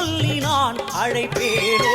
சொல்லி நான் அழைப்பேனோ?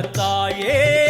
தாயே.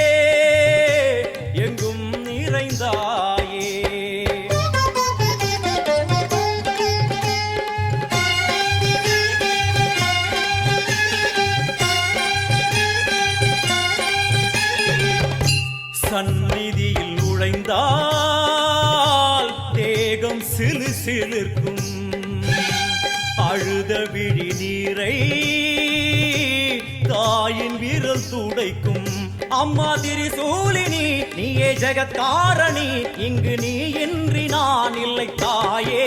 தாயின் விரல் துடைக்கும் அம்மா திரிசூலினி நீயே ஜெகத்காரணி இங்கு நீ இன்றி நான் இல்லை தாயே.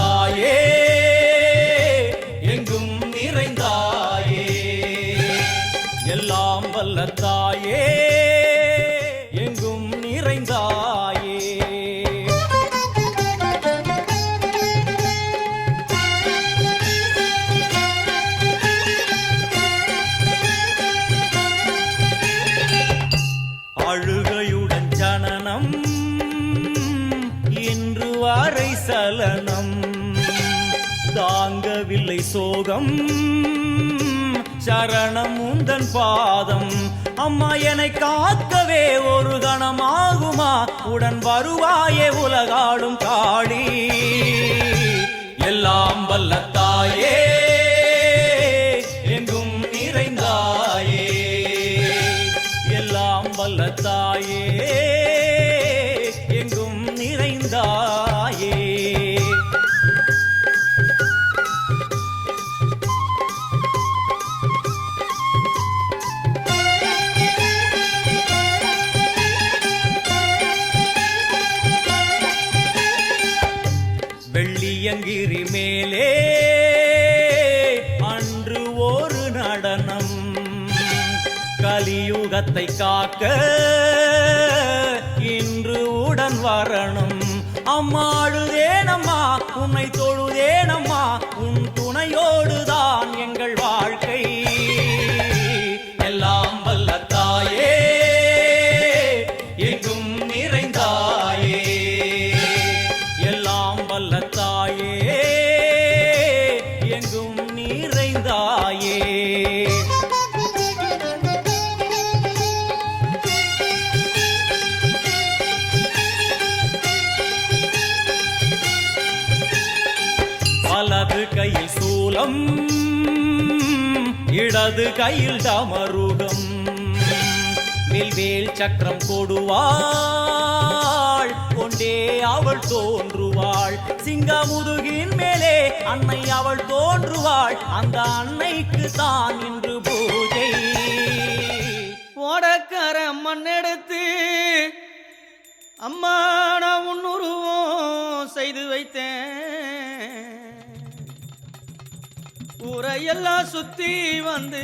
தாங்கவில்லை சோகம். சரணம் உந்தன் பாதம். அம்மா என்னை காக்கவே ஒரு கணமாகுமா? உடன் வருவாயே உலகாடும் காளி. எல்லாம் வல்ல காக்க இடது கையில் டமருகம் வில்வேல் சக்கரம் போடுவாள். கொண்டே அவள் தோன்றுவாள். சிங்கமுதுகின் மேலே அன்னை அவள் தோன்றுவாள். அந்த அன்னைக்கு தான் இன்று பூஜை. ஓடக்கார மண்ணெடுத்து அம்மா நான் உன்னுருவோம் செய்து வைத்தேன். ஊரையெல்லாம் சுத்தி வந்து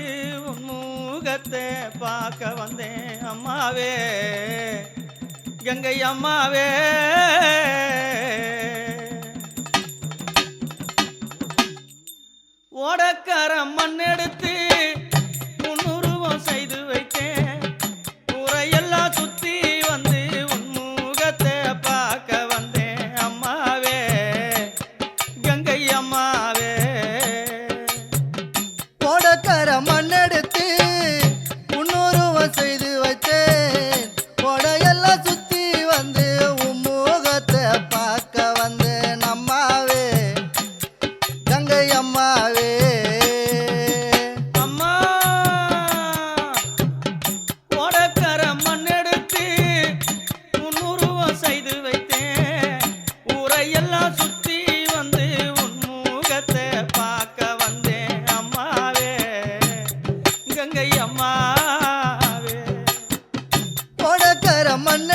மூகத்தை பார்க்க வந்தேன் அம்மாவே. கங்கை அம்மாவே. ஓடக்கார மண் எடுத்து ಮನ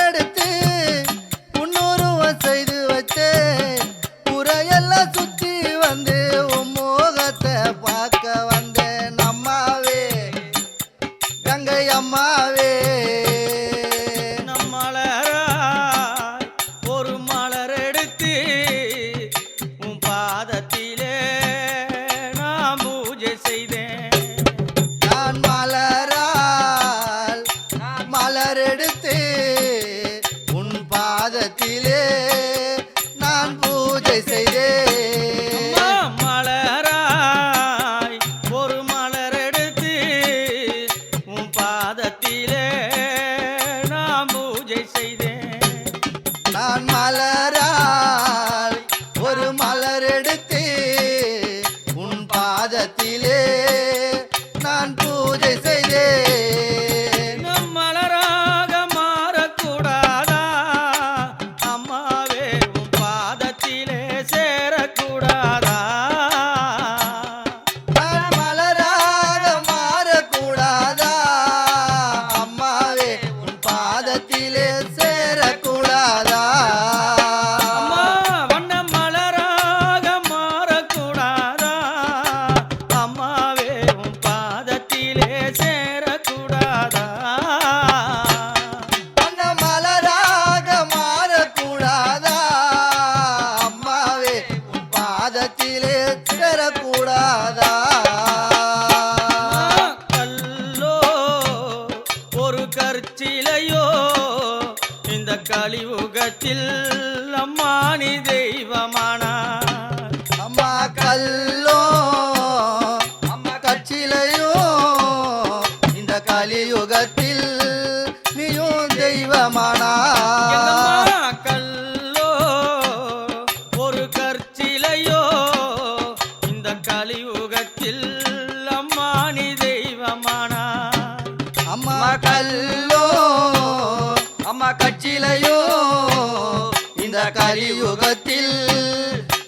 கலியுகத்தில்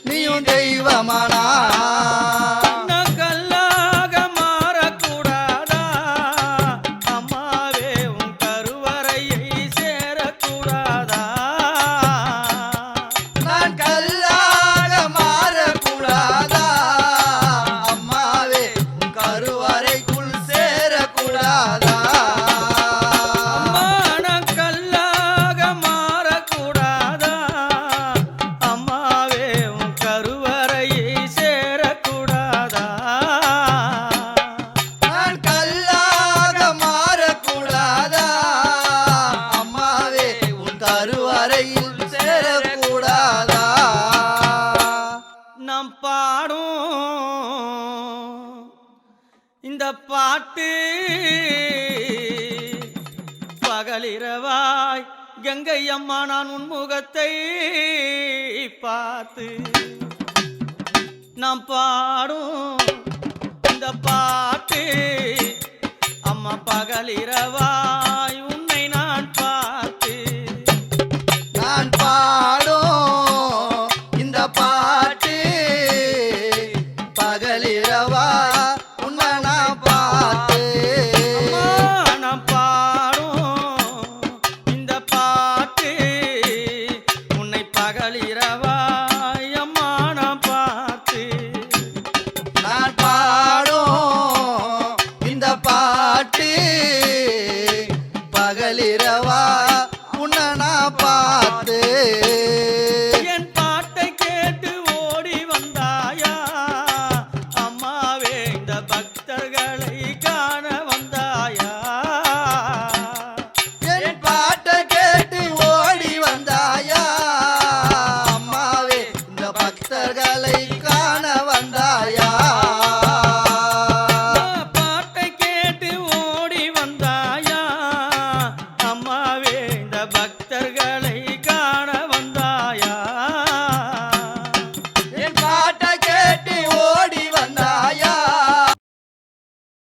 நீயும் தெய்வமானா பாடும். இந்த பாட்டு பகலிரவாய் கங்கை அம்மா நான் உன்முகத்தை பார்த்து நாம் பாடும். இந்த பாட்டு அம்மா பகலிரவாய் பகலிரவா பக்தர்கள்